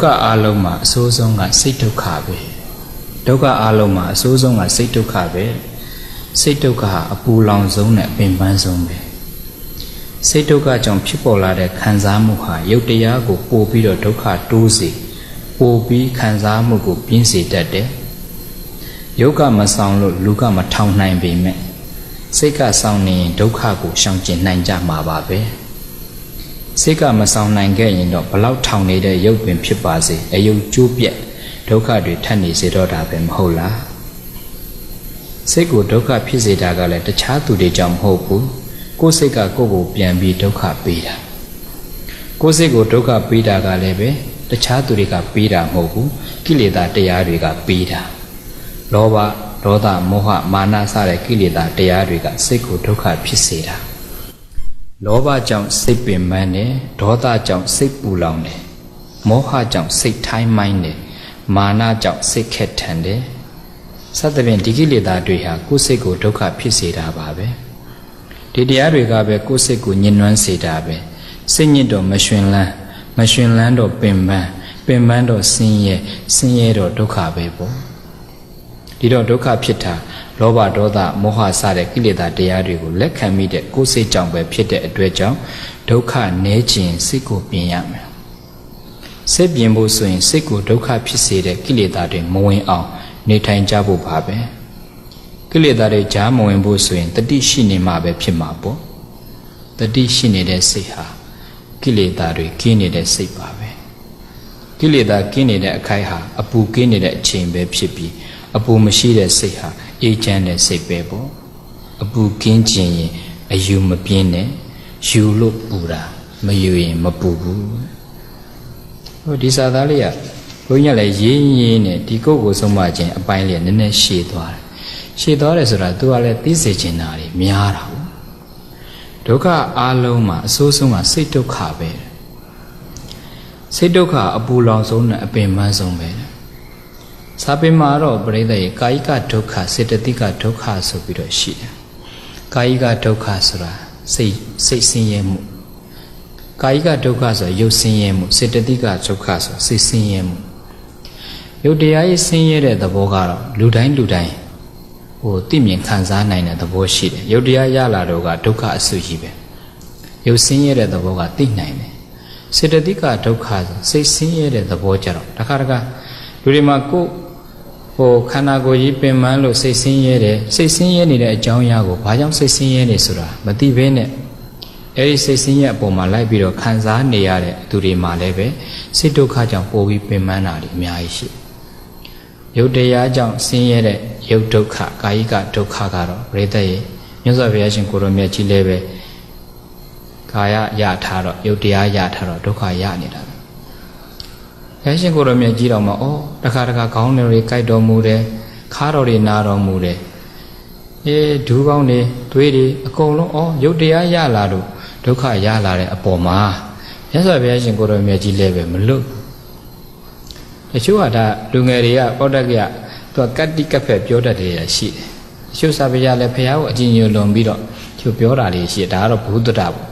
က္ခအလုံးမှာအဆိုးဆုံးကစိတ်ဒုက္ခပဲဒုက္ခအလုံးမှာအဆိုးဆုံးကစိတ်ဒုက္ခပဲစိတ်ဒုက္ခဟာအပူလောင်ဆုံးနဲ့အပင်ပန်းဆုံးပဲစိတ်ဒုက္ခကြောင့်ဖြစ်ပေါ်လာတဲ့ခံစားမှုဟာရုပ်တရားကိုပို့ပြီးတော့ဒုက္ခတိုးစေပို့ပြီးခံစားမှုကိုပြင်းစေတတ်တယ်ယုတ်ကမဆောင်လို့လူကမထောင်နိုင်ပေမဲ့စိတ်ကဆောင်နေရင်ဒုက္ခကိုရှောင်ကျဉ်နိုင်ကြမှာပါပဲ စိတ်ကမဆောင်နိုင်ခဲ့ရင်တော့ဘလောက်ထောင်နေတဲ့ရုပ်ပင်ဖြစ်ပါစေအယုတ်ကျိုးပြက်ဒုက္ခတွေထပ်နေစေတော့တာပဲမဟုတ်လားစိတ်ကိုဒုက္ခဖြစ်စေတာကလည်းတခြားသူတွေကြောင့်မဟုတ်ဘူးကိုယ်စိတ်ကကိုယ့်ကိုပြန်ပြီးဒုက္ခပေးတာကိုယ်စိတ်ကိုဒုက္ခပေးတာကလည်းပဲတခြားသူတွေကပေးတာမဟုတ်ဘူးကိလေသာတရားတွေကပေးတာလောဘဒေါသမောဟမာနစတဲ့ကိလေသာတရားတွေကစိတ်ကိုဒုက္ခဖြစ်စေတာ လောဘကြောင့်စိတ်ပင်ပန်းတယ်ဒေါသကြောင့်စိတ်ပူလောင်တယ်မောဟကြောင့်စိတ်ထိုင်းမိုင်းတယ်မာနကြောင့်စိတ်ခက်ထန်တယ်စသဖြင့်ဒီကိလေသာတွေဟာကိုယ်စိတ်ကိုဒုက္ခဖြစ်စေတာပါပဲဒီတရားတွေကပဲကိုယ်စိတ်ကိုညှဉ်းနှွမ်းစေတာပဲစိတ်ညစ်တော့မရှင်လန်းမရှင်လန်းတော့ပင်ပန်းပင်ပန်းတော့ဆင်းရဲဆင်းရဲတော့ဒုက္ခပဲပေါ့ ဒီတော့ဒုက္ခဖြစ်တာလောဘဒေါသမောဟစတဲ့ကိလေသာတရားတွေကိုလက်ခံမိတဲ့ကိုယ်စိတ်ကြောင့်ပဲဖြစ်တဲ့အတွက်ကြောင့်ဒုက္ခနည်းခြင်းစိတ်ကိုပြင်ရမယ်စိတ်ပြင်ဖို့ဆိုရင်စိတ်ကိုဒုက္ခဖြစ်စေတဲ့ကိလေသာတွေမဝင်အောင် နေထိုင်ကြဖို့ပါပဲကိလေသာတွေကြားမဝင်ဖို့ဆိုရင်တတိရှိနေမှပဲဖြစ်မှာပေါ့တတိရှိနေတဲ့စိတ်ဟာကိလေသာတွေကင်းနေတဲ့စိတ်ပါပဲကိလေသာကင်းနေတဲ့အခိုက်ဟာအပူကင်းနေတဲ့အချိန်ပဲဖြစ်ပြီး အပူမရှိတဲ့စိတ်ဟာအေးချမ်းတဲ့စိတ်ပဲပေါ့အပူကင်းခြင်းရင်အယူမပြင်းနဲ့ယူလို့ပူတာမယူရင်မပူဘူးဟိုဒီစာသားလေးကဘုန်းကြီးလည်းရင်းရင်းနဲ့ဒီကိုယ်ကိုဆုံးမခြင်းအပိုင်းလေးနည်းနည်းရှည်သွားတယ်ရှည်သွားတယ်ဆိုတာသူကလည်းသိစေချင်တာတွေများတာဟုတ်ဒုက္ခအလုံးမှာအဆိုးဆုံးကစိတ်ဒုက္ခပဲစိတ်ဒုက္ခအပူလောင်ဆုံးနဲ့အပင်ပန်းဆုံးပဲ စာပေမှာတော့ပြိဿရေကာယိကဒုက္ခစေတသိကဒုက္ခဆိုပြီးတော့ရှိတယ်ကာယိကဒုက္ခဆိုတာစိတ်စိတ်ဆင်းရဲမှုကာယိကဒုက္ခဆိုရုပ်ဆင်းရဲမှုစေတသိကဒုက္ခဆိုစိတ်ဆင်းရဲမှုရုပ်တရားရေးဆင်းရဲတဲ့သဘောကတော့လူတိုင်းလူတိုင်းဟိုသိမြင်ခံစားနိုင်တဲ့သဘောရှိတယ်ရုပ်တရားရလာတော့ကဒုက္ခအဆူကြီးပဲရုပ်ဆင်းရဲတဲ့သဘောကသိနိုင်တယ်စေတသိကဒုက္ခဆိုစိတ်ဆင်းရဲတဲ့သဘောကြတော့တခါတခါလူတွေမှာကိုယ် ဟိုခန္ဓာကိုယ်ကြီးပင်ပန်းလို့စိတ်ဆင်းရဲတယ်စိတ်ဆင်းရဲနေတဲ့အကြောင်းအရာကိုဘာကြောင့်စိတ်ဆင်းရဲနေဆိုတာမသိဘဲနဲ့အဲဒီစိတ်ဆင်းရဲအပေါ်မှာလိုက်ပြီးတော့ခံစားနေရတဲ့သူတွေမှာလည်းပဲစိတ်ဒုက္ခကြောင့်ပိုပြီးပင်ပန်းတာတွေအများကြီးရှိရုပ်တရားကြောင့်ဆင်းရဲတဲ့ရုပ်ဒုက္ခကာယိကဒုက္ခကတော့ပရိသတ်ရေမြတ်စွာဘုရားရှင်ကိုရောမြတ်ကြီးလည်းပဲကာယရထားတော့ရုပ်တရားရထားတော့ဒုက္ခရနေတာပဲဘု ရားရှင်ကိုရောမြတ်ကြီးတော်မှာဩတခါတခါခေါင်းတွေကြိုက်တော်မူတယ်ခါတော်တွေနာတော်မူတယ်အေးဒူးကောင်းတွေသွေးတွေအကုန်လုံးဩရုပ်တရားရလာလို့ဒုက္ခရလာတဲ့အပေါ်မှာမြတ်စွာဘုရားရှင်ကိုရောမြတ်ကြီးလည်းပဲမလွတ်တချို့ကဒါလူငယ်တွေကပောတက်ကသူကကတ္တိကဖက်ပြောတတ်တယ်ရရှိတယ်တချို့စာပေရလည်းဘုရားကိုအကြည်ညိုလွန်ပြီးတော့သူပြောတာလေးရှိတယ်ဒါကတော့ဘုဒ္ဓတာပေါ့။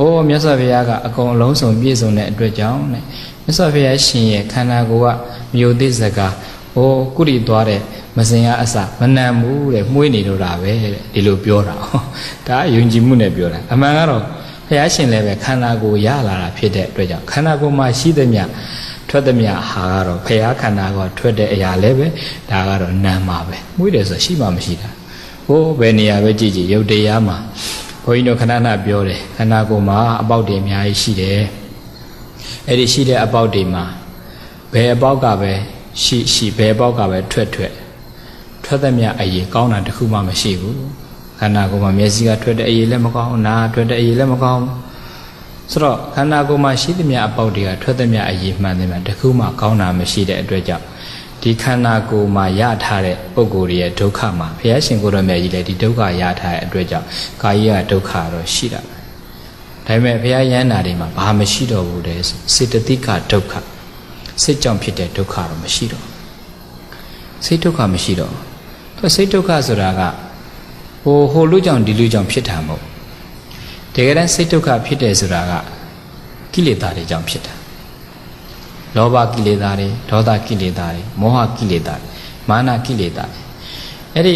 အိုးမြတ်စွာဘုရားကအကုန်အလုံးစုံပြည့်စုံတဲ့အတွက်ကြောင့်တဲ့မြတ်စွာဘုရားရှင်ရဲ့ခန္ဓာကိုယ်ကမြို့သိစကားဟိုကုရီသွားတဲ့မစင်ရအစမနံဘူးတဲ့မှုေးနေတော့တာပဲတဲ့ဒီလိုပြောတာ။ဒါယုံကြည်မှုနဲ့ပြောတာ။အမှန်ကတော့ဘုရားရှင်လည်းပဲခန္ဓာကိုယ်ရလာတာဖြစ်တဲ့အတွက်ကြောင့်ခန္ဓာကိုယ်မှာရှိသမျှထွက်သမျှဟာကတော့ဖရာခန္ဓာကထွက်တဲ့အရာလည်းပဲဒါကတော့နာမှာပဲမှုေးတယ်ဆိုရှိမှမရှိတာဟိုးဘယ်နေရာပဲကြည့်ကြည့်ရုပ်တရားမှာ ဘုန်းကြီးတို့ခဏခဏပြောတယ်ခန္ဓာကိုယ်မှာအပေါက်တွေအများကြီးရှိတယ်အဲ့ဒီရှိတဲ့အပေါက်တွေမှာဘယ်အပေါက်ကပဲရှိရှိဘယ်အပေါက်ကပဲထွက်ထွက်ထွက်သမျှအရေးကောင်းတာတခုမှမရှိဘူးခန္ဓာကိုယ်မှာမျက်စိကထွက်တဲ့အရေးလည်းမကောင်းနားထွက်တဲ့အရေးလည်းမကောင်းဆိုတော့ခန္ဓာကိုယ်မှာရှိသမျှအပေါက်တွေကထွက်သမျှအရေးမှန်တယ်မှာတခုမှကောင်းတာမရှိတဲ့အတွက်ကြောင့် ဒီခန္ဓာကိုယ်မှာရထားတဲ့ပုံကိုယ်ရဲ့ဒုက္ခမှာဘုရားရှင်ကိုယ်တော်မြတ်ကြီးလည်းဒီဒုက္ခရထားတဲ့အတွက်ကြောင့်ကာယကဒုက္ခတော့ရှိတာပဲဒါပေမဲ့ဘုရားယန္တာတွေမှာဘာမရှိတော့ဘူးလဲစေတသိကဒုက္ခစိတ်ကြောင့်ဖြစ်တဲ့ဒုက္ခတော့မရှိတော့စိတ်ဒုက္ခမရှိတော့သူစိတ်ဒုက္ခဆိုတာကဟိုဟိုလူကြောင့်ဒီလူကြောင့်ဖြစ်တာမဟုတ်တကယ်တမ်းစိတ်ဒုက္ခဖြစ်တယ်ဆိုတာကကိလေသာတွေကြောင့်ဖြစ်တာ လောဘကိလေသာတွေဒေါသကိလေသာတွေမောဟကိလေသာတွေမာနကိလေသာတွေအဲ့ဒီ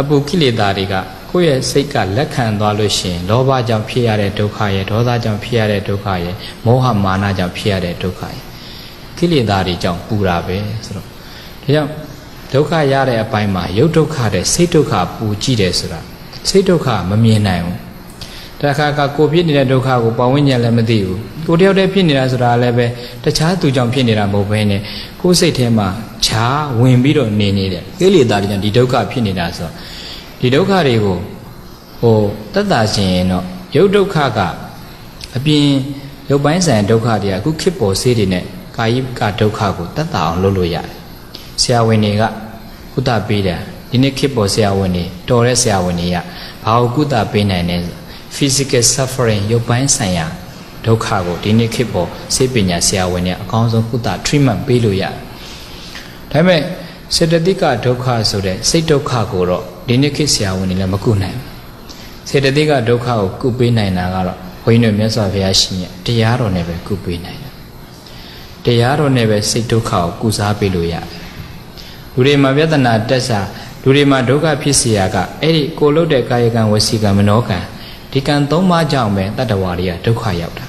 အပူကိလေသာတွေကကိုယ့်ရဲ့စိတ်ကလက်ခံသွားလို့ရှိရင်လောဘကြောင့်ဖြစ်ရတဲ့ဒုက္ခရဲ့ဒေါသကြောင့်ဖြစ်ရတဲ့ဒုက္ခရဲ့မောဟမာနကြောင့်ဖြစ်ရတဲ့ဒုက္ခရဲ့ကိလေသာတွေကြောင့်ပူတာပဲဆိုတော့ဒါကြောင့်ဒုက္ခရတဲ့အပိုင်းမှာရုပ်ဒုက္ခတဲ့စိတ်ဒုက္ခပူကြည့်တယ်ဆိုတာစိတ်ဒုက္ခမမြင်နိုင်ဘူး တခါကကိုဖြစ်နေတဲ့ဒုက္ခကိုပဝိညာဉ်လည်းမသိဘူးကိုတယောက်တည်းဖြစ်နေတာဆိုတာလည်းပဲတခြားသူကြောင့်ဖြစ်နေတာမဟုတ်ဘဲနဲ့ကိုယ်စိတ်ထဲမှာခြားဝင်ပြီးတော့နေနေတဲ့ကိလေသာတွေကြောင့်ဒီဒုက္ခဖြစ်နေတာဆိုတော့ဒီဒုက္ခတွေကိုဟိုတတ်တာရှင်ရင်တော့ရုပ်ဒုက္ခကအပြင်ရုပ်ပိုင်းဆိုင်ဒုက္ခတွေကအခုခေတ်ပေါ်ဆေးတွေနဲ့ကာယိကဒုက္ခကိုတတ်တာအောင်လုပ်လို့ရတယ်ဆရာဝန်တွေကကုသပေးတယ်ဒီနေ့ခေတ်ပေါ်ဆရာဝန်တွေတော်တဲ့ဆရာဝန်တွေကဘာကိုကုသပေးနိုင်လဲ physical suffering ရုပ်ပိုင်းဆိုင်ရာဒုက္ခကိုဒီနေ့ခေတ်ပေါ်စေပညာဆရာဝန်တွေအကောင်းဆုံးကုသ treatment ပေးလို့ရတယ်ဒါပေမဲ့စေတသိကဒုက္ခဆိုတဲ့စိတ်ဒုက္ခကိုတော့ဒီနေ့ခေတ်ဆရာဝန်တွေလည်းမကုနိုင်ဘူးစေတသိကဒုက္ခကိုကုပေးနိုင်တာကတော့ဘုန်းကြီးတို့မြတ်စွာဘုရားရှင်ရဲ့တရားတော်နဲ့ပဲကုပေးနိုင်တယ်တရားတော်နဲ့ပဲစိတ်ဒုက္ခကိုကုစားပေးလို့ရတယ်လူတွေမှာပြဿနာတက်စာလူတွေမှာဒုက္ခဖြစ်เสียကအဲ့ဒီကိုလုတ်တဲ့ကာယကံဝစီကံမနောကံ ဒီကံသုံးပါးကြောင့်ပဲတတ္တဝါတွေကဒုက္ခရောက်တာ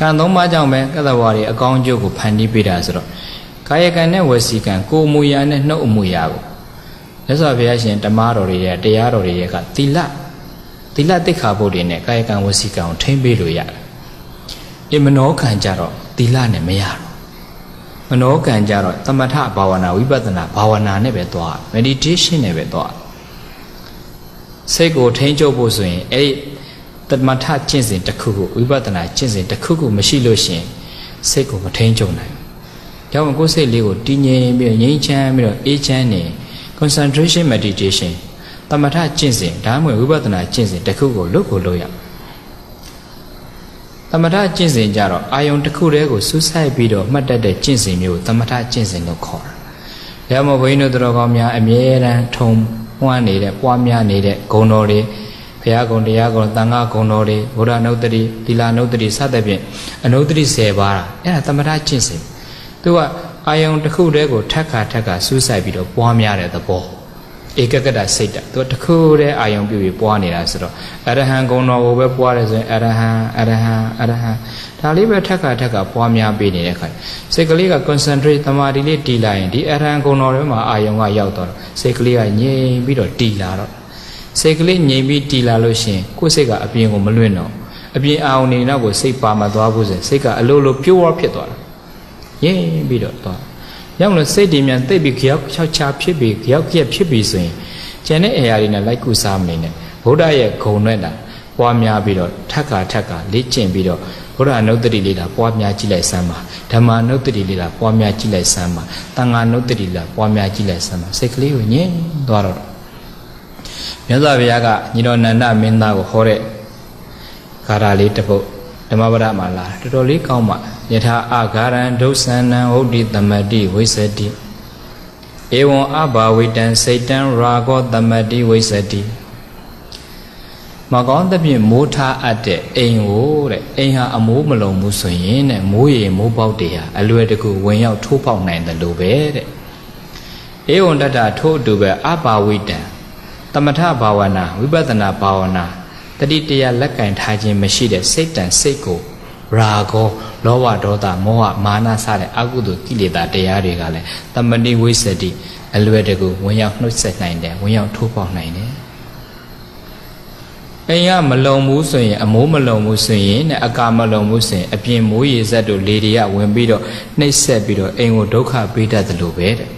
ကံသုံးပါးကြောင့်ပဲကတ္တဝါတွေအကောင်းကျိုးကိုဖန်တီးပေးတာဆိုတော့ကာယကံနဲ့ဝစီကံကိုယ်မူရာနဲ့နှုတ်အမူရာကိုမြတ်စွာဘုရားရှင်ဓမ္မတော်တွေရဲ့တရားတော်တွေရဲ့ကသီလသီလတိခါဘုတ်တွေနဲ့ကာယကံဝစီကံကိုထိမ့်ပေးလို့ရတယ်။ဒီမနောကံကြတော့သီလနဲ့မရတော့မနောကံကြတော့သမထဘာဝနာဝိပဿနာဘာဝနာနဲ့ပဲသွား meditation နဲ့ပဲသွား စိတ်ကိုထိန်းချုပ်ဖို့ဆိုရင်အဲ့ဒီသမထကျင့်စဉ်တစ်ခုခုဝိပဿနာကျင့်စဉ်တစ်ခုခုမရှိလို့ရှင်စိတ်ကိုမထိန်းချုပ်နိုင်ဘူး။ကြောင့်ကိုယ်စိတ်လေးကိုတည်ငြိမ်ပြီးငြိမ်းချမ်းပြီးတော့အေးချမ်းနေ concentration meditation သမထကျင့်စဉ်ဒါမှမဟုတ်ဝိပဿနာကျင့်စဉ်တစ်ခုကိုလွတ်ကိုလွတ်ရသမထကျင့်စဉ်ကြတော့အာယုံတစ်ခုတည်းကိုစူးစိုက်ပြီးတော့မှတ်တတ်တဲ့ကျင့်စဉ်မျိုးကိုသမထကျင့်စဉ်လို့ခေါ်တာ။ဒါမှမဟုတ်ဘုန်းကြီးတို့တော်ကောင်းများအမြဲတမ်းထုံ ပွားနေတဲ့ပွားများနေတဲ့ဂုဏ်တော်တွေဘုရားဂုဏ်တရားဂုဏ်သံဃာဂုဏ်တော်တွေဘုရားနုတ္တိသီလနုတ္တိစသဖြင့်အနုတ္တိ10ပါးအဲ့ဒါသမထကျင့်စဉ်သူကအာယုံတစ်ခုတည်းကိုထက်ခါထက်ခါစူးစိုက်ပြီးတော့ပွားများတဲ့သဘော ဧကကတစိတ်တသူတစ်ခုတည်းအာယုံပြုပြီးပွားနေတာဆိုတော့အရဟံဂုဏ်တော်ကိုပဲပွားတယ်ဆိုရင်အရဟံအရဟံအရဟံဒါလေးပဲထက်ခါထက်ခါပွားများပေးနေတဲ့ခါစိတ်ကလေးက concentrate တမာဒီလေးတည်လာရင်ဒီအရဟံဂုဏ်တော်တွေမှာအာယုံကရောက်တော့စိတ်ကလေးကငြိမ်ပြီးတော့တည်လာတော့စိတ်ကလေးငြိမ်ပြီးတည်လာလို့ရှိရင်ကိုယ်စိတ်ကအပြင်ကိုမလွင့်တော့အပြင်အာယုံနေတော့ကိုစိတ်ပါမသွားဘူးဆိုစိတ်ကအလိုလို pure ဖြစ်သွားတာငြိမ်ပြီးတော့သွား ရောက်လို့စိတ်တွေမြန်သိပ်ပြီးကြောက်ချောက်ချဖြစ်ပြီးကြောက်ကြက်ဖြစ်ပြီးဆိုရင်ကျန်တဲ့အရာတွေနဲ့လိုက်ကူစားမနေနဲ့ဗုဒ္ဓရဲ့ဂုံနဲ့တာပွားများပြီးတော့ထက်ခါထက်ခါလေ့ကျင့်ပြီးတော့ဘုရားနုတ္တိလေးတာပွားများကြည့်လိုက်စမ်းပါဓမ္မနုတ္တိလေးတာပွားများကြည့်လိုက်စမ်းပါတန်ဃာနုတ္တိလေးတာပွားများကြည့်လိုက်စမ်းပါစိတ်ကလေးကိုငြင်းသွားတော့မြတ်စွာဘုရားကညီတော်နန္ဒမင်းသားကိုဟောတဲ့ဂါထာလေးတစ်ပုဒ် ဓမ္မပဒမှာလာတော်တော်လေးကောင်းပါယထာအာဂါရံဒုစန္နံဟုတ်တိသမတိဝိသတိဧဝံအဘာဝိတံစိတ်တံရာဂောသမတိဝိသတိမကောင်းသဖြင့်မိုးထားအပ်တဲ့အိမ်ကိုတဲ့အိမ်ဟာအမိုးမလုံးဘူးဆိုရင်တဲ့မိုးရေမိုးပေါက်တွေဟာအလွယ်တကူဝင်ရောက်ထိုးပေါက်နိုင်တယ်လို့ပဲတဲ့ဧဝံတတထိုးအတူပဲအဘာဝိတံသမထဘာဝနာဝိပဿနာဘာဝနာ တတိတရားလက်ကင်ထားခြင်းမရှိတဲ့စိတ်တန်စိတ်ကိုရာဂောလောဘဒေါသမောဟမာနစတဲ့အကုသိုလ်ကိလေသာတရားတွေကလည်းတမဏိဝိသတိအလွယ်တကူဝင်ရောက်နှုတ်ဆက်နိုင်တယ်ဝင်ရောက်ထိုးပေါက်နိုင်တယ်အိမ်ကမလုံဘူးဆိုရင်အမိုးမလုံဘူးဆိုရင်နဲ့အကာမလုံဘူးဆိုရင်အပြင်မိုးရေစက်တို့လေတွေကဝင်ပြီးတော့နှိပ်ဆက်ပြီးတော့အိမ်ကိုဒုက္ခပေးတတ်တယ်လို့ပဲတဲ့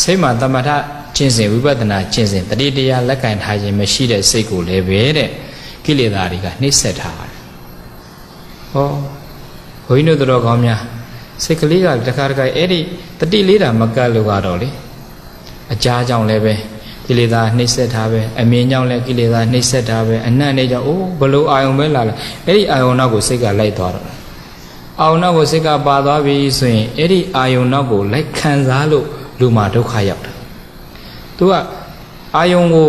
စိတ်မှာတမထကျင့်စဉ်ဝိပဿနာကျင့်စဉ်တတိတရားလက်ကင်ထားခြင်းမရှိတဲ့စိတ်ကိုလည်းပဲတဲ့ ကိလေသာတွေကနှိပ်ဆက်ထားတယ်ဟောဘုန်းကြီးတို့တော်ကောင်းများစိတ်ကလေးကတခါတခါအဲ့ဒီတတိလေးတာမကတ်လို့ကတော့လေအကြာကြောင့်လည်းပဲကိလေသာနှိပ်စက်ထားပဲအမြင်ကြောင့်လည်းကိလေသာနှိပ်စက်ထားပဲအနတ်နေကြောင့်အိုးဘလို့အာယုံပဲလာလာအဲ့ဒီအာယုံနောက်ကိုစိတ်ကလိုက်သွားတော့အာယုံနောက်ကိုစိတ်ကပါသွားပြီဆိုရင်အဲ့ဒီအာယုံနောက်ကိုလိုက်ခံစားလို့လူမှာဒုက္ခရောက်တာသူကအာယုံကို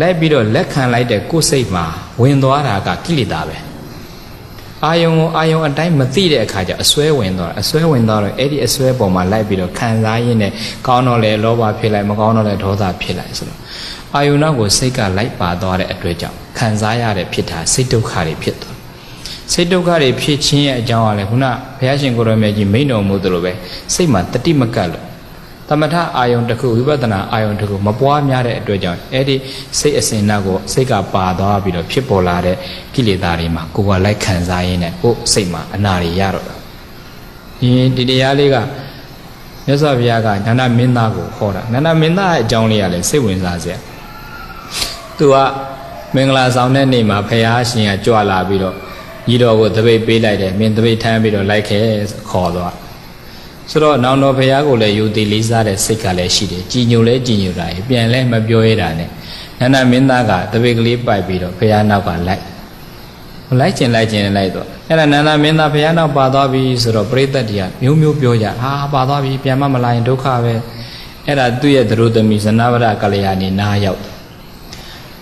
လိုက်ပြီးတော့လက်ခံလိုက်တဲ့ကိုယ်စိတ်မှာဝင်သွားတာကကိလေသာပဲအာယုံကိုအာယုံအတိုင်းမသိတဲ့အခါကျအစွဲဝင်သွားတာအစွဲဝင်သွားတော့အဲ့ဒီအစွဲပေါ်မှာလိုက်ပြီးတော့ခံစားရင်းနဲ့ကောင်းတော့လေလောဘဖြစ်လိုက်မကောင်းတော့လေဒေါသဖြစ်လိုက်ဆိုတော့အာယုံနောက်ကိုစိတ်ကလိုက်ပါသွားတဲ့အတွက်ကြောင့်ခံစားရတဲ့ဖြစ်တာစိတ်ဒုက္ခတွေဖြစ်သွားစိတ်ဒုက္ခတွေဖြစ်ခြင်းရဲ့အကြောင်းကလည်းခုနဘုရားရှင်ကိုရမေကြီးမိန့်တော်မူသလိုပဲစိတ်မှာတတိမကတ်လို့ သမထအာယုံတစ်ခုဝိပဿနာအာယုံတစ်ခုမပွားများတဲ့အတွက်ကြောင့်အဲ့ဒီစိတ်အစဉ်နောက်ကိုစိတ်ကပါသွားပြီးတော့ဖြစ်ပေါ်လာတဲ့ကိလေသာတွေမှာကိုယ်ကလိုက်ခံစားရင်းနဲ့ကိုယ်စိတ်မှာအနာတွေရတော့တာဒီဒီတရားလေးကမြတ်စွာဘုရားကဉာဏမင်းသားကိုဟောတာဉာဏမင်းသားရဲ့အကြောင်းလေးကလည်းစိတ်ဝင်စားစရာသူကမင်္ဂလာဆောင်တဲ့နေ့မှာဘုရားရှင်ကကြွလာပြီးတော့ညီတော်ကိုတပိတ်ပေးလိုက်တယ်မင်းတပိတ်ထမ်းပြီးတော့လိုက်ခဲ့ခေါ်သွား ဆိုတော့နောင်တော်ဘုရားကိုလည်းယူတည်လေးစားတဲ့စိတ်ကလည်းရှိတယ်ကြည်ညိုလဲကြည်ညိုတာပြန်လဲမပြောရတာနဲ့နန္ဒမင်းသားကတပိတ်ကလေးပိုက်ပြီးတော့ဘုရားနောက်ကလိုက်လိုက်ကျင်လိုက်ကျင်လိုက်တော့အဲ့ဒါနန္ဒမင်းသားဘုရားနောက်ပါသွားပြီဆိုတော့ပရိသတ်တွေကမျိုးမျိုးပြောကြဟာပါသွားပြီပြန်မမလာရင်ဒုက္ခပဲအဲ့ဒါသူ့ရဲ့သရုသမီဇနဗရကလျာဏီနားရောက်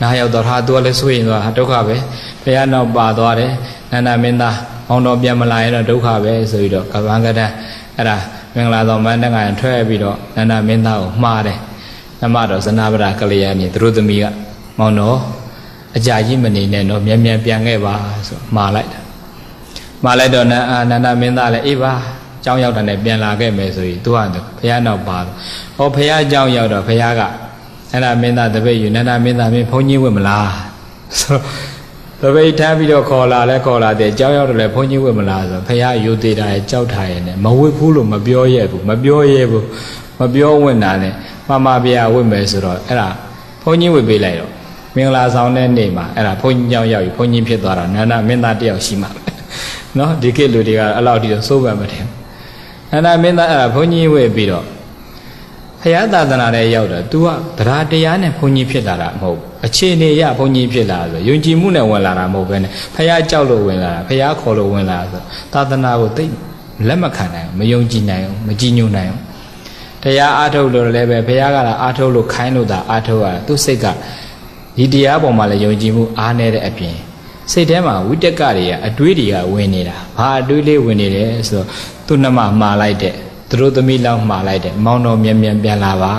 နားရောက်တော့ဟာသူကလည်းဆိုရင်တော့ဒုက္ခပဲဘုရားနောက်ပါသွားတယ်နန္ဒမင်းသားမောင်တော်ပြန်မလာရင်တော့ဒုက္ခပဲဆိုပြီးတော့ကပ္ပံကတန်း အဲ့ဒါမင်္ဂလာဆောင်မန်းတက္ကရာထွက်ပြီးတော့နန္ဒမင်းသားကိုမှားတယ်နမတော်ဇနာပဒကလျာမြင်သူတို့သမီးကမောင်တော်အကြာကြီးမနေနဲ့တော့မြန်မြန်ပြန်ခဲ့ပါဆိုမှားလိုက်တာမှားလိုက်တော့အာနန္ဒမင်းသားလည်းအေးပါကျောင်းရောက်တာနဲ့ပြန်လာခဲ့မယ်ဆိုရင်သူကဘုရားနောက်ပါတော့။ဟောဘုရားကျောင်းရောက်တော့ဘုရားကအဲ့ဒါမင်းသားတပည့်ယူနန္ဒမင်းသားမင်းဘုန်းကြီးဝင်မလားဆိုတော့ သပိတ်ထားပြီးတော့ခေါ်လာလဲခေါ်လာတယ်အကြောင်းရောက်တယ်လဲဘုန်းကြီးဝတ်မလားဆိုဖះယုသေးတာရဲ့ကြောက်ထားရဲ့နဲ့မဝတ်ဘူးလို့မပြောရဲ့ဘူးမပြောရဲ့ဘူးမပြောဝင်တာနဲ့မမဗျာဝတ်မယ်ဆိုတော့အဲ့ဒါဘုန်းကြီးဝတ်ပေးလိုက်တော့မင်္ဂလာဆောင်တဲ့နေ့မှာအဲ့ဒါဘုန်းကြီးကြောင့်ရောက်ပြီဘုန်းကြီးဖြစ်သွားတာနာနာမင်းသားတယောက်ရှိမှပဲနော်ဒီကိလူတွေကအဲ့လောက်တိတော့စိုးပံမတယ်နာနာမင်းသားအဲ့ဒါဘုန်းကြီးဝတ်ပြီးတော့ ဖရာသာသနာထဲရောက်တော့ तू ကတရားတရားနဲ့ဘုန်းကြီးဖြစ်လာတာမဟုတ်အခြေအနေရဘုန်းကြီးဖြစ်လာဆိုယုံကြည်မှုနဲ့ဝင်လာတာမဟုတ်ဘဲနဲ့ဖရာကြောက်လို့ဝင်လာတာဖရာခေါ်လို့ဝင်လာတာဆိုသာသနာကိုသိလက်မခံနိုင်ဘူးမယုံကြည်နိုင်ဘူးမကြည်ညိုနိုင်ဘူးတရားအားထုတ်လို့လည်းပဲဘုရားကလာအားထုတ်လို့ခိုင်းလို့သာအားထုတ်ရတာသူစိတ်ကဒီတရားပေါ်မှာလည်းယုံကြည်မှုအားနေတဲ့အပြင်စိတ်ထဲမှာဝိတက်ကတွေကအတွေးတွေကဝင်နေတာဘာအတွေးလေးဝင်နေတယ်ဆိုတော့သူ့နှမမှားလိုက်တဲ့ သူတို့သမီးလောက်မှားလိုက်တဲ့မောင်တော်မြန်မြန်ပြန်လာပါ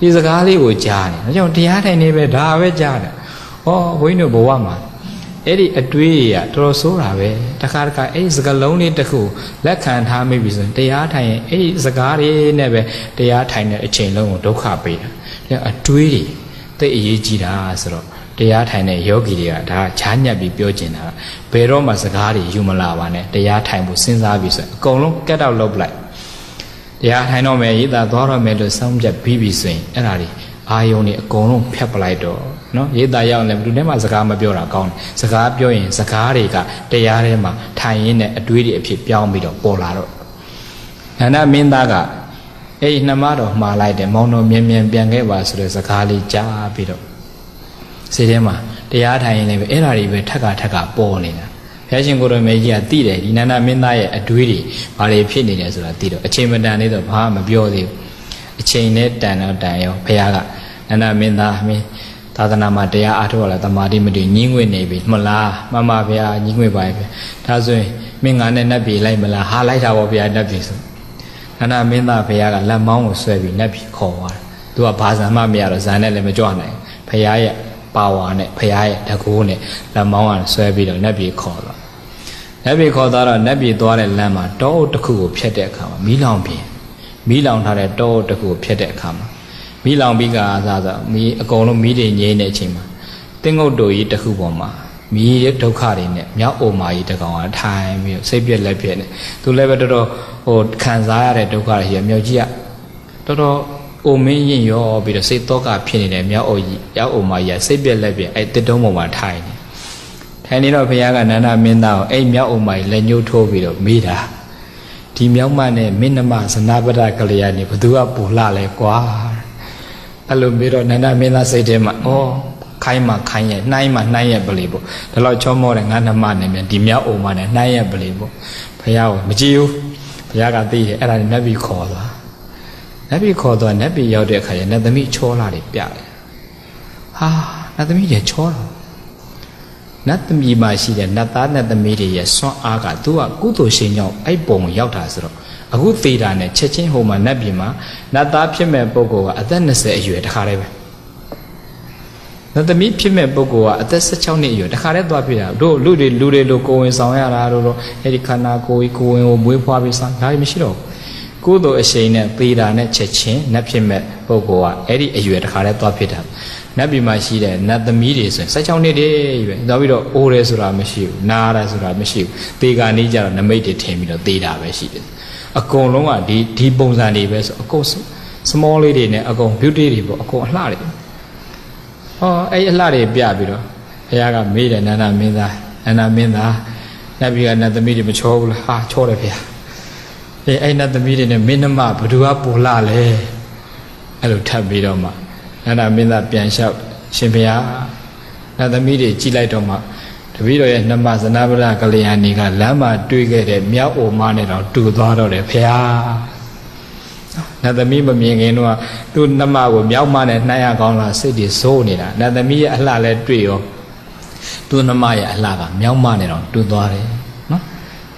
ဒီစကားလေးကိုကြားနေဒါကြောင့်တရားထိုင်နေပဲဒါပဲကြားတယ်ဟောဘုန်းကြီးတို့ဘဝမှာအဲ့ဒီအတွေးတွေကတော်တော်ဆိုးတာပဲတခါတခါအဲ့ဒီစကားလုံးလေးတစ်ခုလက်ခံထားမိပြီဆိုရင်တရားထိုင်ရင်အဲ့ဒီစကားတွေနဲ့ပဲတရားထိုင်တဲ့အချိန်လုံးကိုဒုက္ခပေးတာဒါအတွေးတွေသိအရေးကြီးတာဆိုတော့ တရားထိုင်တဲ့ယောဂီတွေကဒါချားညက်ပြီးပြောကျင်တာဘယ်တော့မှစကားတွေယူမလာပါနဲ့တရားထိုင်ဖို့စဉ်းစားပြီးဆိုအကုန်လုံးကတ်တော့လုပ်လိုက်တရားထိုင်တော့မယ်ရေးတာသွားတော့မယ်လို့စောင့်ပြပြီးပြီဆိုရင်အဲ့ဒါတွေအာယုံတွေအကုန်လုံးဖြတ်ပလိုက်တော့နော်ရေးတာရောက်လည်းဘယ်သူနဲ့မှစကားမပြောတာကောင်းတယ်စကားပြောရင်စကားတွေကတရားထဲမှာထိုင်ရင်းနဲ့အတွေးတွေအဖြစ်ပြောင်းပြီးတော့ပေါ်လာတော့နန္ဒမင်းသားကအဲ့ဒီနှမတော်မှားလိုက်တယ်မောင်တော်မြန်မြန်ပြန်ခဲ့ပါဆိုတဲ့စကားလေးကြားပြီးတော့ စိတ်ထဲမှာတရားထိုင်ရင်လည်းပဲအဲ့ဓာတွေပဲထက်ကထက်ကပေါ်နေတာဘုရားရှင်ကိုရမေကြီးကသိတယ်ဒီနန္ဒမင်းသားရဲ့အတွေးတွေဘာတွေဖြစ်နေတယ်ဆိုတာသိတော့အချိန်မတန်သေးတော့ဘာမှမပြောသေးဘူးအချိန်နဲ့တန်တော့တန်ရောဘုရားကနန္ဒမင်းသားမင်းသာသနာမှာတရားအားထုတ်ရလားတမာတိမတည်ညင်းငွေနေပြီမလားမမဘုရားညင်းငွေပါပဲဒါဆိုရင်မင်းငါနဲ့နတ်ပြည်လိုက်မလားဟာလိုက်တာပေါ့ဘုရားနတ်ပြည်ဆိုနန္ဒမင်းသားဘုရားကလက်မောင်းကိုဆွဲပြီးနတ်ပြည်ခေါ်သွားတယ်သူကဘာဇံမှမရတော့ဇန်နဲ့လည်းမကြွနိုင်ဘုရားရဲ့ ပါဝါနဲ့ဘုရားရဲ့တကူနဲ့လက်မောင်းကဆွဲပြီးတော့နတ်ပြည်ခေါ်သွားနတ်ပြည်ခေါ်သွားတော့နတ်ပြည်သွားတဲ့လမ်းမှာတောအုပ်တစ်ခုကိုဖျက်တဲ့အခါမှာမီးလောင်ပြင်မီးလောင်ထားတဲ့တောအုပ်တစ်ခုကိုဖျက်တဲ့အခါမှာမီးလောင်ပြီးကအားစားဆိုမီးအကုန်လုံးမီးတွေငြိမ်းတဲ့အချိန်မှာတင်းငုတ်တို့ကြီးတစ်ခုပေါ်မှာမီးရဲ့ဒုက္ခတွေနဲ့မြောက်အိုမာကြီးတကောင်ကထိုင်ပြီးစိတ်ပြက်လက်ပြက်နေသူလည်းပဲတော်တော်ဟိုခံစားရတဲ့ဒုက္ခတွေကြီးမြောက်ကြီးကတော်တော် အိုမင်းရင်ရောပြီးတော့စိတ်တော့ကဖြစ်နေတဲ့မြောက်အိုကြီးရောက်အိုမာကြီးကစိတ်ပြက်လက်ပြက်အဲ့တစ်တုံးပေါ်မှာထိုင်နေထိုင်နေတော့ဘုရားကနန္ဒမင်းသားကိုအဲ့မြောက်အိုမာကြီးလက်ညှိုးထိုးပြီးတော့မေးတာဒီမြောက်မနဲ့မင်းနမဇနာပဒကလျာဏီဘသူကပူလှလဲကွာအဲ့လိုပြီးတော့နန္ဒမင်းသားစိတ်ထဲမှာဩခိုင်းမှခိုင်းရဲ့နှိုင်းမှနှိုင်းရဲ့ပလီပေါ့ဒါတော့ချောမောတဲ့ငါနှမနဲ့မြန်ဒီမြောက်အိုမာနဲ့နှိုင်းရဲ့ပလီပေါ့ဘုရားကမကြည့်ဘူးဘုရားကသိတယ်အဲ့ဒါနဲ့နတ်ပြည်ခေါ်သွား နတ်ပြည်ခေါ်သွားနတ်ပြည်ရောက်တဲ့အခါကျနတ်သမီးချောလာတွေပြတယ်ဟာနတ်သမီးကျချောလာနတ်သမီးမှာရှိတဲ့နတ်သားနတ်သမီးတွေရဲ့စွမ်းအားကသူကကုသိုလ်ရှင်ကြောင့်အဲ့ပုံကိုရောက်တာဆိုတော့အခုသေးတာနဲ့ချက်ချင်းဟိုမှာနတ်ပြည်မှာနတ်သားဖြစ်မဲ့ပုဂ္ဂိုလ်ကအသက်20အရွယ်တခါတည်းပဲနတ်သမီးဖြစ်မဲ့ပုဂ္ဂိုလ်ကအသက်16နှစ်အရွယ်တခါတည်းသွားပြတာတို့လူတွေလူတွေလိုကိုယ်ဝင်ဆောင်ရတာတို့တော့အဲ့ဒီခန္ဓာကိုယ်ကိုယ်ဝင်ကိုမွေးဖွားပြီးဆောင်ဒါမရှိတော့ဘူး ကုသိုလ်အရှိန်နဲ့သေတာနဲ့ချက်ချင်းနတ်ဖြစ်မဲ့ပုဂ္ဂိုလ်ကအဲ့ဒီအရွယ်တခါတည်းသွားဖြစ်တာနတ်ပြည်မှာရှိတဲ့နတ်သမီးတွေဆိုရင်16နှစ်တည်းပဲသွားပြီးတော့အိုးရဲဆိုတာမရှိဘူးနားရဲဆိုတာမရှိဘူးသေကာနေကြတော့နမိတ်တွေထင်ပြီးတော့သေတာပဲရှိတယ်အကုန်လုံးကဒီဒီပုံစံတွေပဲဆိုအကုန် small လေးတွေနဲ့အကုန် beauty တွေပေါ့အကုန်အလှတွေဟောအဲ့အလှတွေပြပြီးတော့ဘုရားကမေးတယ်နန္ဒမင်းသားနန္ဒမင်းသားနတ်ပြည်ကနတ်သမီးတွေမချောဘူးလားဟာချောတယ်ဘုရား အေးအဲ့နတ်သမီးတွေနဲ့မင်းနှမဘသူကပူလာလဲအဲ့လိုထပ်ပြီးတော့မှနန္ဒမင်းသားပြန်လျှောက်ရှင်ဘုရားနတ်သမီးတွေကြည်လိုက်တော့မှတပည့်တော်ရဲ့နှမဇနဗရကလျာဏီကလမ်းမှာတွေ့ခဲ့တဲ့မြောက်အိုမနဲ့တော့တူသွားတော့တယ်ဘုရားနတ်သမီးမမြင်ခင်တော့သူ့နှမကိုမြောက်မနဲ့နှိုင်းရကောင်းလားစိတ်တွေစိုးနေတာနတ်သမီးရဲ့အလှလဲတွေ့ရောသူ့နှမရဲ့အလှကမြောက်မနဲ့တော့တူသွားတယ်နော်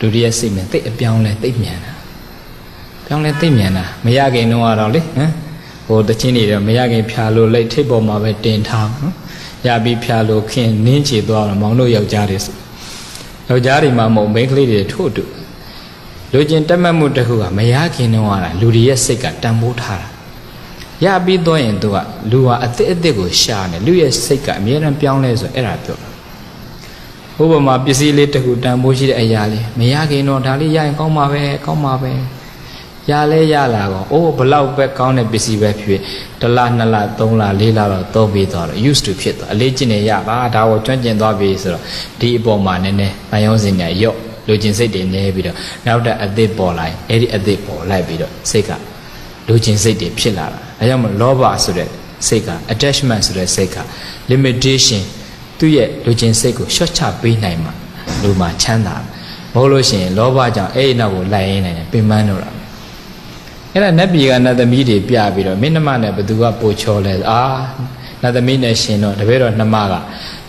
ဒုတိယစိတ်နဲ့တိတ်အပြောင်းလဲတိတ်မြန်တာ ပြောင်းလဲတိတ်မြန်တာမရခင်တော့တော့လေဟမ်ဟိုတချင်းတွေတော့မရခင်ဖြာလို့လက်ထိပ်ပေါ်မှာပဲတင်ထားနော်ရပြီးဖြာလို့ခင်နင်းချေသွားတော့မောင်တို့ယောက်ျားတွေဆိုယောက်ျားတွေမှာမဟုတ်မိန်းကလေးတွေထို့တူလူချင်းတက်မှတ်မှုတစ်ခုကမရခင်တော့ကလူတွေရဲ့စိတ်ကတန်ဖိုးထားတာရပြီးတော့ရင်သူကလူဟာအစ်စ်အစ်စ်ကိုရှာနေလူရဲ့စိတ်ကအမြဲတမ်းပြောင်းလဲဆိုအဲ့ဒါပြောတာဥပမာပစ္စည်းလေးတစ်ခုတန်ဖိုးရှိတဲ့အရာလေးမရခင်တော့ဒါလေးရရင်ကောင်းပါပဲကောင်းပါပဲ ရလဲရလာကောအိုးဘလောက်ပဲကောင်းတဲ့ပစ္စည်းပဲဖြစ်တစ်လနှစ်လသုံးလလေးလတော့သုံးပြီးသွားတော့ used to ဖြစ်သွားအလေးကျင့်နေရပါဒါကိုကျွမ်းကျင်သွားပြီဆိုတော့ဒီအပေါ်မှာနည်းနည်းတန်ရုံးစင်ညာရော့လူကျင်စိတ်တွေနေပြီးတော့နောက်တဲ့အသစ်ပေါ်လာရင်အဲ့ဒီအသစ်ပေါ်လိုက်ပြီးတော့စိတ်ကလူကျင်စိတ်တွေဖြစ်လာတာအဲကြောင့်မလောဘဆိုတဲ့စိတ်က attachment ဆိုတဲ့စိတ်က limitation သူ့ရဲ့လူကျင်စိတ်ကို short ချပေးနိုင်မှာလူမှာချမ်းသာမဟုတ်လို့ရှိရင်လောဘကြောင့်အဲ့ဒီနောက်ကိုလိုက်ရင်းနေတယ်ပင်ပန်းတော့တာ အဲ့ဒါနတ်ပြည်ကနတ်သမီးတွေပြပြီးတော့မင်းနှမနဲ့ဘသူကပိုချောလဲအာနတ်သမီးနဲ့ရှင်တော့တပည့်တော်နှမက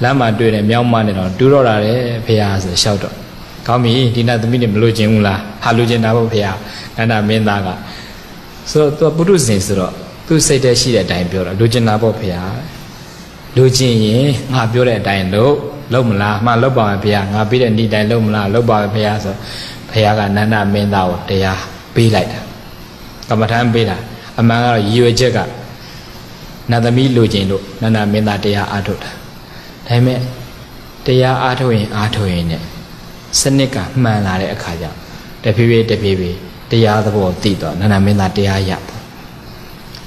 လမ်းမှာတွေ့တယ်မြောင်းမနဲ့တော့တူတော့တာလေဖះဆိုလျှောက်တော့ကောင်းပြီဒီနတ်သမီးတွေမလို့ခြင်းဘူးလားဟာလို့ခြင်းတာပေါ့ဖះအန္တာမင်းသားကဆိုတော့သူကပုထုဇဉ်ဆိုတော့သူစိတ်ထဲရှိတဲ့အတိုင်းပြောတာလူခြင်းတာပေါ့ဖះလူခြင်းရင်ငါပြောတဲ့အတိုင်းလုပ်လုပ်မလားမှလုပ်ပါမယ်ဖះငါပြီးတဲ့နေ့တိုင်းလုပ်မလားလုပ်ပါမယ်ဖះဆိုဖះကနန္ဒမင်းသားကိုတရားပေးလိုက်တာ ကမ္မထမ်းပေးတာအမှန်ကတော့ရည်ရွယ်ချက်ကနတ်သမီးလူချင်းလို့နန္ဒမင်းသားတရားအားထုတ်တာဒါပေမဲ့တရားအားထုတ်ရင်အားထုတ်ရင်ねစနစ်ကမှန်လာတဲ့အခါကျတဖြည်းဖြည်းတဖြည်းဖြည်းတရားသဘောသိတော့နန္ဒမင်းသားတရားရပေါ့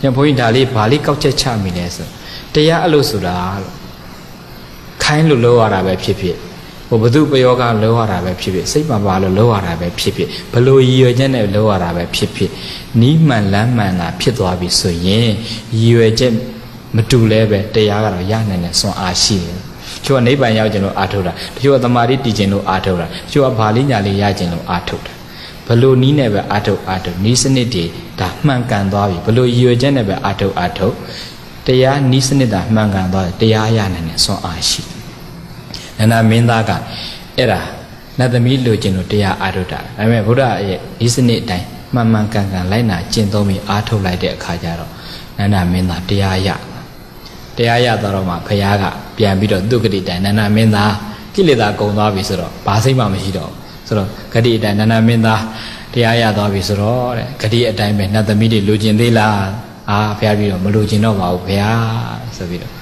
ညဘုန်းကြီးဒါလေးဘာလေးကောက်ချက်ချမိလဲဆိုတရားအလို့ဆိုတာလို့ခိုင်းလို့လောရတာပဲဖြစ်ဖြစ် ဟိုဘသူပယောကလောရတာပဲဖြစ်ဖြစ်စိတ်ပါပါလို့လောရတာပဲဖြစ်ဖြစ်ဘလို့ရည်ရွယ်ချက်နဲ့လောရတာပဲဖြစ်ဖြစ်နီးမှန်လမ်းမှန်တာဖြစ်သွားပြီဆိုရင်ရည်ရွယ်ချက်မတူလဲပဲတရားကတော့ရနိုင်တဲ့စွမ်းအားရှိတယ်။ချို့ကနိဗ္ဗာန်ရောက်ခြင်းလို့အာထုတ်တာ။ချို့ကသမာဓိတည်ခြင်းလို့အာထုတ်တာ။ချို့ကဘာလေးညာလေးရခြင်းလို့အာထုတ်တာ။ဘလို့နီးနဲ့ပဲအာထုတ်အာထုတ်နီးစနစ်တွေဒါမှန်ကန်သွားပြီ။ဘလို့ရည်ရွယ်ချက်နဲ့ပဲအာထုတ်အာထုတ်တရားနီးစနစ်တာမှန်ကန်သွားတယ်တရားရနိုင်တဲ့စွမ်းအားရှိတယ်။ နန္ဒမင်းသားကအဲ့ဒါနတ်သမီးလိုချင်လို့တရားအာထုတ်တာ။ဒါပေမဲ့ဘုရားရဲ့နီးစနစ်အတိုင်းမှန်မှန်ကန်ကန်လိုက်နာကျင့်သုံးပြီးအာထုတ်လိုက်တဲ့အခါကျတော့နန္ဒမင်းသားတရားရတရားရသွားတော့မှဘုရားကပြန်ပြီးတော့သူဂတိတိုင်နန္ဒမင်းသားကိလေသာကုန်သွားပြီဆိုတော့ဘာစိတ်မှမရှိတော့ဘူးဆိုတော့ဂတိတိုင်နန္ဒမင်းသားတရားရသွားပြီဆိုတော့တဲ့ဂတိအတိုင်းပဲနတ်သမီးတွေလိုချင်သေးလားအာဘုရားပြီးတော့မလိုချင်တော့ပါဘူးဘုရားဆိုပြီးတော့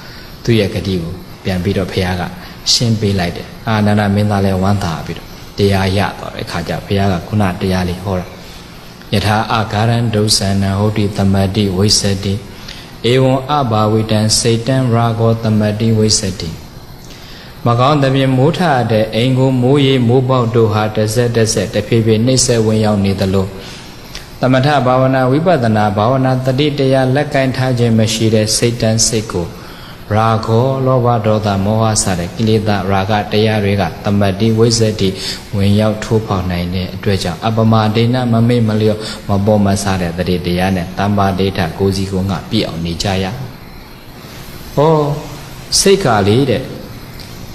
သူ့ရဲ့ဂတိကိုပြန်ပြီးတော့ဘုရားက ရှင်းပေးလိုက်တယ်အာနန္ဒမင်းသားလည်းဝမ်းသာပြီးတော့တရားရသွားတဲ့အခါကျဘုရားကခုနတရားလေးဟောတာယထာအာဂရံဒုစန္နဟောတိသမတိဝိသတိဧဝံအဘာဝိတံစေတံရာဂောသမတိဝိသတိမကောင်းသဖြင့်မိုးထတဲ့အိမ်ကိုမိုးရီမိုးပေါက်တို့ဟာတစ်ဆက်တစ်ဆက်တဖြည်းဖြည်းနှိမ့်ဆက်ဝင်ရောက်နေသလိုသမထဘာဝနာဝိပဿနာဘာဝနာတတိတရားလက်ကင်ထားခြင်းမရှိတဲ့စိတ်တန်းစိတ်ကို ရာဂောလောဘဒေါသမောဟစတဲ့ကိလေသာရာဂတရားတွေကတမတိဝိဇ္ဇတိဝင်ရောက်ထိုးဖောက်နိုင်တဲ့အတွက်ကြောင့်အပမဒေနမမေ့မလျော့မပေါ်မဆတဲ့တတိတရားနဲ့တမ္ပါဒိဋ္ဌကိုစီကုံကပြည့်အောင်နေကြရ။ဟောစိတ်ခါလေးတဲ့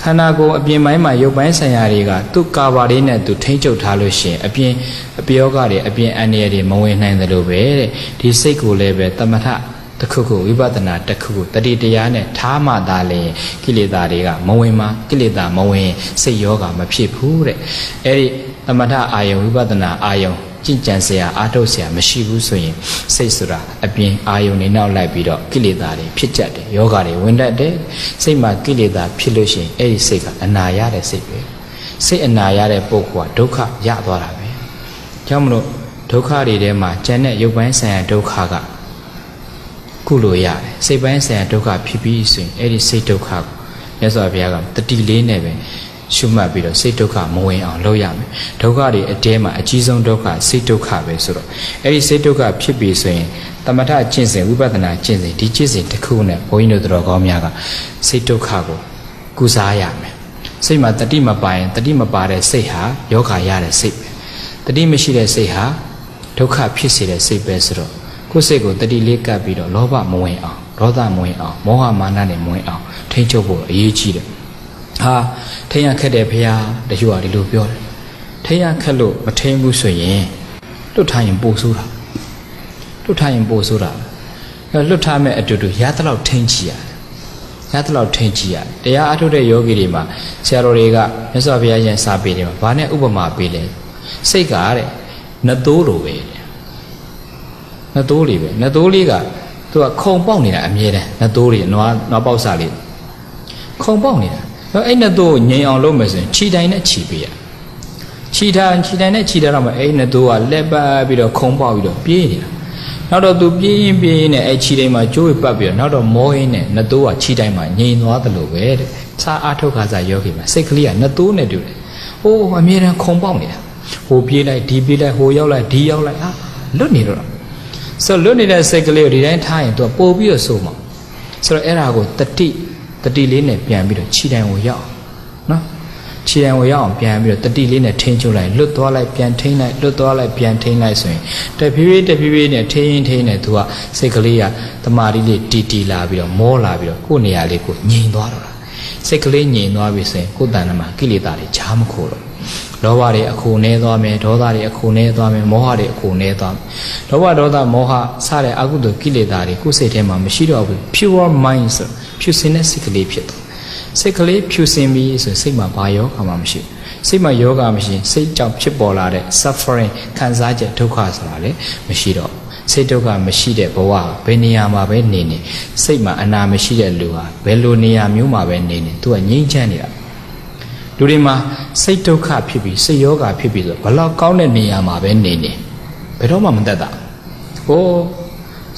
ခန္ဓာကိုယ်အပြင်ပိုင်းမှာရုပ်ပိုင်းဆိုင်ရာတွေကသူ့ကာဘာလေးနဲ့သူထိမ့်ချုပ်ထားလို့ရှိရင်အပြင်အပျောကတွေအပြင်အန္တရာယ်တွေမဝင်နိုင်တယ်လို့ပဲတဲ့ဒီစိတ်ကိုလည်းပဲတမထ တစ်ခုခုဝိပဿနာတစ်ခုခုတတိတရားနဲ့ထားမှသာလေကိလေသာတွေကမဝင်မှကိလေသာမဝင်စိတ်ယောဂမဖြစ်ဘူးတဲ့အဲ့ဒီတမထအာယုံဝိပဿနာအာယုံကြင်ကြံစရာအာထုတ်စရာမရှိဘူးဆိုရင်စိတ်ဆိုတာအပြင်အာယုန်နေနောက်လိုက်ပြီးတော့ကိလေသာတွေဖြစ်ကြတယ်ယောဂတွေဝင်တတ်တယ်စိတ်မှာကိလေသာဖြစ်လို့ရှိရင်အဲ့ဒီစိတ်ကအနာရတဲ့စိတ်ပဲစိတ်အနာရတဲ့ပုဂ္ဂိုလ်ကဒုက္ခရသွားတာပဲကြောင့်မလို့ဒုက္ခတွေထဲမှာကျန်တဲ့ရုပ်ပိုင်းဆိုင်ရာဒုက္ခက ကုလို့ရတယ်စိတ်ပိုင်းဆိုင်ရာဒုက္ခဖြစ်ပြီးဆိုရင်အဲ့ဒီစိတ်ဒုက္ခကိုမြတ်စွာဘုရားကတတိလေးနဲ့ပဲရှုမှတ်ပြီးတော့စိတ်ဒုက္ခမဝင်အောင်လုပ်ရမယ်ဒုက္ခတွေအတဲမှာအကြီးဆုံးဒုက္ခစိတ်ဒုက္ခပဲဆိုတော့အဲ့ဒီစိတ်ဒုက္ခဖြစ်ပြီဆိုရင်တမထကျင့်စဉ်ဝိပဿနာကျင့်စဉ်ဒီကျင့်စဉ်တစ်ခုနဲ့ဘုန်းကြီးတို့တော်ကောင်းများကစိတ်ဒုက္ခကိုကုစားရမယ်စိတ်မှာတတိမပါရင်တတိမပါတဲ့စိတ်ဟာယောဂရတဲ့စိတ်ပဲတတိမရှိတဲ့စိတ်ဟာဒုက္ခဖြစ်စေတဲ့စိတ်ပဲဆိုတော့ ကိုယ်စိတ်ကိုတတိလေးကပ်ပြီးတော့လောဘမဝင်အောင်ဒေါသမဝင်အောင်မောဟမာနနဲ့မဝင်အောင်ထိန်းချုပ်ဖို့အရေးကြီးတယ်ဟာထိရခက်တယ်ဖေဟာတချို့ကဒီလိုပြောတယ်ထိရခက်လို့မထိန်ဘူးဆိုရင်လွတ်ထားရင်ပိုဆိုးတာလွတ်ထားရင်ပိုဆိုးတာအဲလွတ်ထားမဲ့အတူတူရသလောက်ထိန်ချရတယ်ရသလောက်ထိန်ချရတယ်တရားအထုတ်တဲ့ယောဂီတွေမှာဆရာတော်တွေကမြတ်စွာဘုရားရင်စာပေတယ်မှာဘာနဲ့ဥပမာပေးလဲစိတ်ကတဲ့နသိုးလိုပဲ နသိုးလေးပဲနသိုးလေးကသူကခုံပေါက်နေတာအမြဲတမ်းနသိုးလေးနွားနွားပေါက်စားလေးခုံပေါက်နေတာတော့အဲ့နသိုးကိုငြိမ်အောင်လုပ်မယ်ဆိုရင်ခြိတိုင်နဲ့ခြိပေးရခြိထားခြိတိုင်နဲ့ခြိထားတော့မှအဲ့နသိုးကလက်ပတ်ပြီးတော့ခုံပေါက်ပြီးတော့ပြေးနေတာနောက်တော့သူပြေးရင်ပြေးရင်နဲ့အဲ့ခြိတိုင်မှာကျိုးပတ်ပြီးတော့နောက်တော့မောဟင်းနဲ့နသိုးကခြိတိုင်မှာငြိမ်သွားတယ်လို့ပဲတဲ့စာအားထုတ်ခါစားယောဂီမှာစိတ်ကလေးကနသိုးနဲ့တူတယ်ဟိုးအမြဲတမ်းခုံပေါက်နေတာဟိုပြေးလိုက်ဒီပြေးလိုက်ဟိုရောက်လိုက်ဒီရောက်လိုက်ဟာလွတ်နေတော့ ဆိုလွတ်နေတဲ့စိတ်ကလေးကိုဒီတိုင်းထားရင်သူကပို့ပြီးတော့ဆိုမှာဆိုတော့အဲ့ဒါကိုတတိတတိလေးနဲ့ပြန်ပြီးတော့ခြိတိုင်ကိုရောက်နော်ခြိတိုင်ကိုရောက်အောင်ပြန်ပြီးတော့တတိလေးနဲ့ထိန်းချုပ်လိုက်လွတ်သွားလိုက်ပြန်ထိန်းလိုက်လွတ်သွားလိုက်ပြန်ထိန်းလိုက်ဆိုရင်တဖြည်းဖြည်းတဖြည်းဖြည်းနဲ့ထိန်းထိန်းနဲ့သူကစိတ်ကလေးကတမာတိလေးတီတီလာပြီးတော့မောလာပြီးတော့ကိုယ်နေရာလေးကိုငြိမ်သွားတော့တာစိတ်ကလေးငြိမ်သွားပြီဆိုရင်ကိုယ်တဏ္ဍမှာကိလေသာတွေချားမခိုးတော့ လောဘတွေအခုနေသွားမယ်ဒေါသတွေအခုနေသွားမယ်မောဟတွေအခုနေသွားမယ်လောဘဒေါသမောဟစတဲ့အကုသိုလ်ကိလေသာတွေကိုယ်စိတ်ထဲမှာမရှိတော့ဘူး pure mind ဆိုဖြူစင်တဲ့စိတ်ကလေးဖြစ်သွားစိတ်ကလေးဖြူစင်ပြီဆိုစိတ်မှာဘာယောဂမှမရှိစိတ်မှာယောဂမရှိစိတ်ကြောင့်ဖြစ်ပေါ်လာတဲ့ suffering ခံစားချက်ဒုက္ခဆိုတာလေမရှိတော့စိတ်ဒုက္ခမရှိတဲ့ဘဝဘယ်နေရာမှာပဲနေနေစိတ်မှာအနာမရှိတဲ့လူဟာဘယ်လိုနေရာမျိုးမှာပဲနေနေသူကငြိမ်းချမ်းနေတာ လူတွေမှာစိတ်ဒုက္ခဖြစ်ပြီးစိတ်ယောဂဖြစ်ပြီးဆိုဘလောက်ကောင်းတဲ့နေရာမှာပဲနေနေဘယ်တော့မှမသက်တာဟို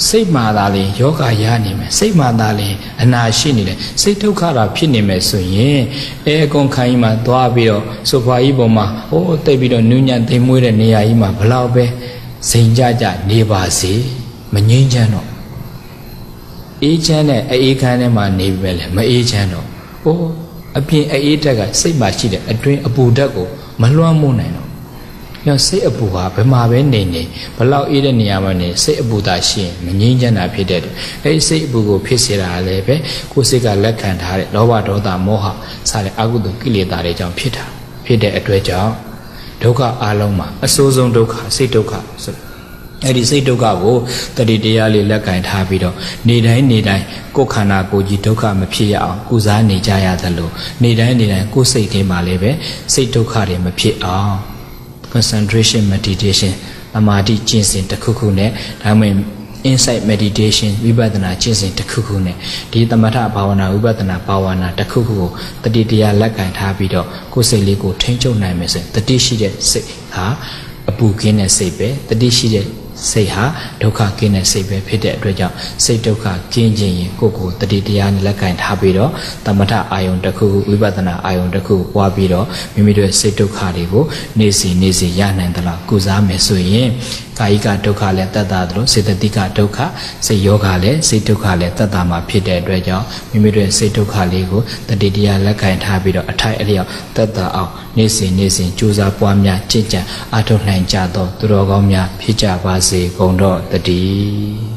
စိတ်မာသာလေယောဂရနေမယ်စိတ်မာသာလေအနာရှိနေတယ်စိတ်ဒုက္ခတာဖြစ်နေမယ်ဆိုရင်အဲအကုန်ခိုင်းမှာသွားပြီးတော့ဆိုဖာကြီးပေါ်မှာဟိုတိတ်ပြီးတော့နူးညံ့သိမ်မွေးတဲ့နေရာကြီးမှာဘလောက်ပဲစိန်ကြကြနေပါစေမငြိမ်းချမ်းတော့အေးချမ်းတဲ့အေးခမ်းထဲမှာနေပြီပဲလေမအေးချမ်းတော့ဟို အပြင်အေးတက်ကစိတ်မှာရှိတဲ့အတွင်းအပူဓာတ်ကိုမလွှမ်းမိုးနိုင်တော့ညစိတ်အပူဟာဘယ်မှာပဲနေနေဘလောက်အေးတဲ့နေရာမှာနေစိတ်အပူသာရှိရင်မငြိမ်းချမ်းတာဖြစ်တဲ့အဲဒီစိတ်အပူကိုဖြစ်စေတာလည်းပဲကိုယ်စိတ်ကလက်ခံထားတဲ့လောဘဒေါသမောဟစတဲ့အကုသိုလ်ကိလေသာတွေကြောင့်ဖြစ်တာဖြစ်တဲ့အတွက်ကြောင့်ဒုက္ခအလုံးမှာအဆိုးဆုံးဒုက္ခစိတ်ဒုက္ခဆို အဲ့ဒီစိတ်ဒုက္ခကိုတတိတရားလေးလက်ကင်ထားပြီးတော့နေတိုင်းနေတိုင်းကိုယ်ခန္ဓာကိုယ်ကြီးဒုက္ခမဖြစ်ရအောင်ကုစားနေကြရသလိုနေတိုင်းနေတိုင်းကိုယ်စိတ်ထဲမှာလည်းပဲစိတ်ဒုက္ခတွေမဖြစ်အောင် concentration meditation အမာတိကျင့်စဉ်တစ်ခုခုနဲ့ဒါမှမဟုတ် insight meditation ဝိပဿနာကျင့်စဉ်တစ်ခုခုနဲ့ဒီသမထဘာဝနာဝိပဿနာဘာဝနာတစ်ခုခုကိုတတိတရားလက်ကင်ထားပြီးတော့ကိုယ်စိတ်လေးကိုထိန်းချုပ်နိုင်မယ်ဆိုရင်တတိရှိတဲ့စိတ်ဟာအပူကင်းတဲ့စိတ်ပဲတတိရှိတဲ့ စိတ်ဟာဒုက္ခကင်းတဲ့စိတ်ပဲဖြစ်တဲ့အတွက်ကြောင့်စိတ်ဒုက္ခကင်းခြင်းရင်ကိုယ့်ကိုယ်တတိတရားနဲ့လက်ကင်ထားပြီးတော့သမထအာယုံတစ်ခုခုဝိပဿနာအာယုံတစ်ခုပွားပြီးတော့မိမိတို့စိတ်ဒုက္ခတွေကိုနေ့စဉ်နေ့စဉ်ရနိုင်သလားကုစားမယ်ဆိုရင် ကာယကဒုက္ခလည်းတတ်တာသလိုစေတသိကဒုက္ခစိတ်ယောဂလည်းစိတ်ဒုက္ခလည်းတတ်တာမှာဖြစ်တဲ့အတွက်ကြောင့်မိမိတို့စိတ်ဒုက္ခလေးကိုတတိတရားလက်ကင်ထားပြီးတော့အထိုက်အလျောက်တတ်တာအောင်နေ့စဉ်နေ့စဉ်ကြိုးစားပွားများကြင်ကြံအထောက်နိုင်ကြသောသူတော်ကောင်းများဖြစ်ကြပါစေကုန်တော့တည်း